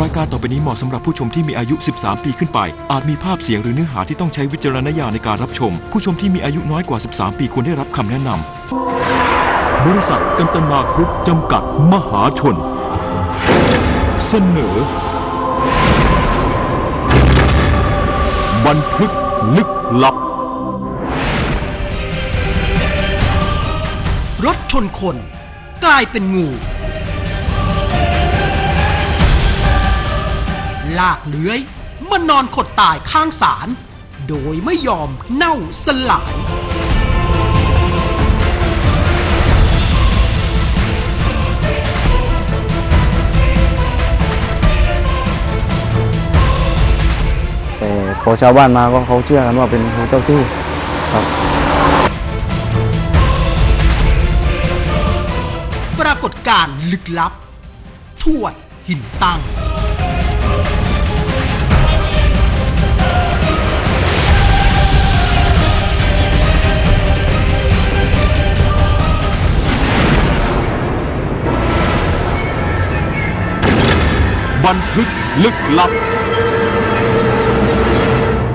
รายการต่อไปนี้เหมาะสำหรับผู้ชมที่มีอายุ 13 ปีขึ้นไป อาจมีภาพเสียงหรือเนื้อหาที่ต้องใช้วิจารณญาณในการรับชม ผู้ชมที่มีอายุน้อยกว่า 13 ปีควรได้รับคำแนะนำ บริษัทกันตนากรุ๊ปจำกัดมหาชน เสนอ บันทึกลึกลับ รถชนคน กลายเป็นงูากเลื้อยมานอนขดตายข้างศาลโดยไม่ยอมเน่าสลาย แต่พอชาวบ้านมาก็เขาเชื่อกันว่าเป็นงูเจ้าที่ครับ ปรากฏการณ์ลึกลับ ทวดหินตั้ง บันทึกลึกลับ